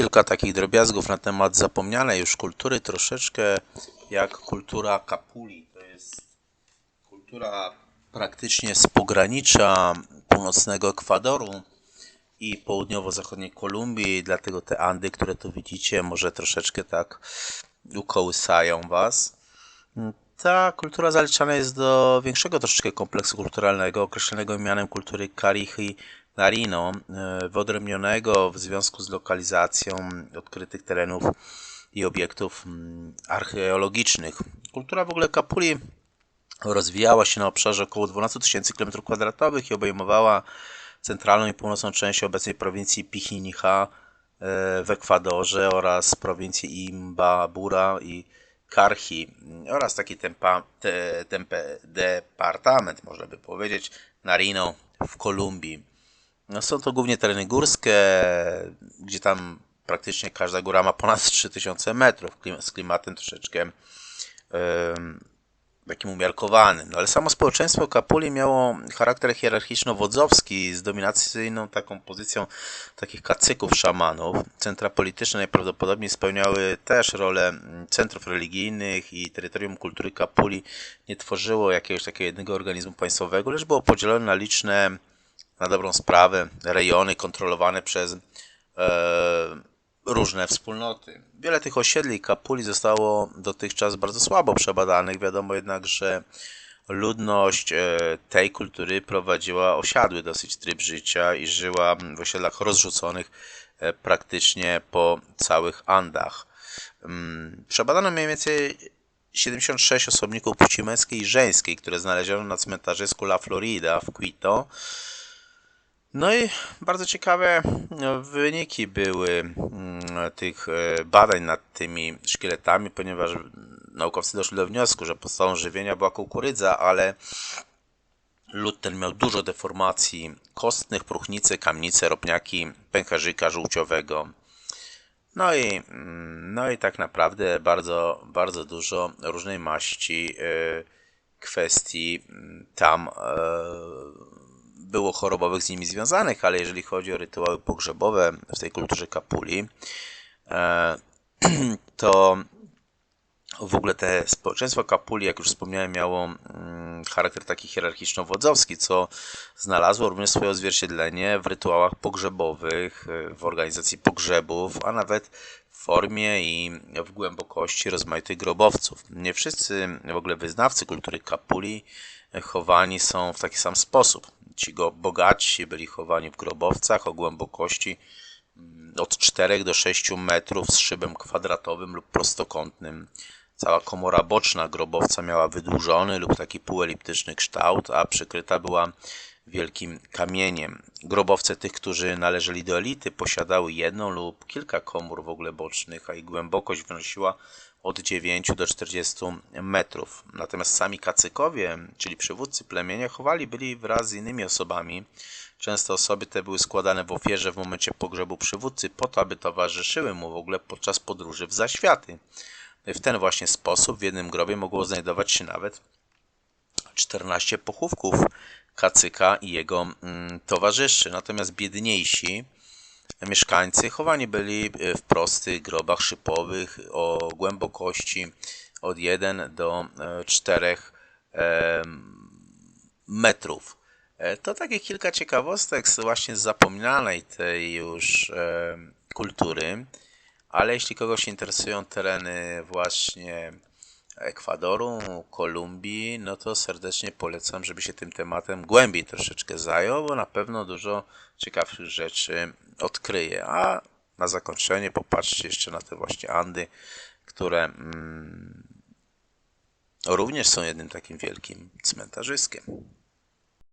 kilka takich drobiazgów na temat zapomnianej już kultury, troszeczkę jak kultura Kapuli. To jest kultura praktycznie z pogranicza północnego Ekwadoru i południowo-zachodniej Kolumbii, dlatego te Andy, które tu widzicie, może troszeczkę tak ukołysają Was. Ta kultura zaliczana jest do większego troszeczkę kompleksu kulturalnego, określonego mianem kultury Karichy Narino, e, wyodrębnionego w związku z lokalizacją odkrytych terenów i obiektów mm, archeologicznych. Kultura w ogóle Kapuli rozwijała się na obszarze około 12 tysięcy km2 i obejmowała centralną i północną część obecnej prowincji Pichincha e, w Ekwadorze oraz prowincje Imbabura i Karchi oraz taki tempa, te, tempe, departament, można by powiedzieć, Narino w Kolumbii. No są to głównie tereny górskie, gdzie tam praktycznie każda góra ma ponad 3000 metrów, z klimatem troszeczkę em, takim umiarkowanym. No ale samo społeczeństwo Kapuli miało charakter hierarchiczno-wodzowski z dominacyjną taką pozycją takich kacyków, szamanów. Centra polityczne najprawdopodobniej spełniały też rolę mm, centrów religijnych i terytorium kultury Kapuli nie tworzyło jakiegoś takiego jednego organizmu państwowego, lecz było podzielone na liczne, na dobrą sprawę, rejony kontrolowane przez e, różne wspólnoty. Wiele tych osiedli kapuli zostało dotychczas bardzo słabo przebadanych. Wiadomo jednak, że ludność e, tej kultury prowadziła osiadły dosyć tryb życia i żyła w osiedlach rozrzuconych e, praktycznie po całych Andach. Mm, Przebadano mniej więcej 76 osobników płci męskiej i żeńskiej, które znaleziono na cmentarzysku La Florida w Quito. No i bardzo ciekawe no, wyniki były mm, tych e, badań nad tymi szkieletami, ponieważ naukowcy doszli do wniosku, że podstawą żywienia była kukurydza, ale lud ten miał dużo deformacji kostnych, próchnicy, kamnice, ropniaki, pęcherzyka żółciowego. No i, mm, no i tak naprawdę bardzo, bardzo dużo różnej maści e, kwestii mm, tam e, było chorobowych z nimi związanych, ale jeżeli chodzi o rytuały pogrzebowe w tej kulturze kapuli, e, to w ogóle te społeczeństwo kapuli, jak już wspomniałem, miało mm, charakter taki hierarchiczno-wodzowski, co znalazło również swoje odzwierciedlenie w rytuałach pogrzebowych, e, w organizacji pogrzebów, a nawet w formie i w głębokości rozmaitych grobowców. Nie wszyscy w ogóle wyznawcy kultury kapuli chowani są w taki sam sposób. Ci go bogatsi byli chowani w grobowcach o głębokości mm, od 4 do 6 metrów z szybem kwadratowym lub prostokątnym. Cała komora boczna grobowca miała wydłużony lub taki półeliptyczny kształt, a przykryta była wielkim kamieniem. Grobowce tych, którzy należeli do elity, posiadały jedną lub kilka komór w ogóle bocznych, a ich głębokość wynosiła od 9 do 40 metrów. Natomiast sami kacykowie, czyli przywódcy plemienia, chowali byli wraz z innymi osobami. Często osoby te były składane w ofierze w momencie pogrzebu przywódcy po to, aby towarzyszyły mu w ogóle podczas podróży w zaświaty. W ten właśnie sposób w jednym grobie mogło znajdować się nawet 14 pochówków kacyka i jego mm, towarzyszy. Natomiast biedniejsi mieszkańcy chowani byli w prostych grobach szypowych o głębokości od 1 do 4 metrów. E, to takie kilka ciekawostek właśnie z zapomnianej tej już kultury, ale jeśli kogoś interesują tereny właśnie Ekwadoru, Kolumbii, no to serdecznie polecam, żeby się tym tematem głębiej troszeczkę zajął, bo na pewno dużo ciekawszych rzeczy odkryje. A na zakończenie popatrzcie jeszcze na te właśnie Andy, które mm, również są jednym takim wielkim cmentarzyskiem.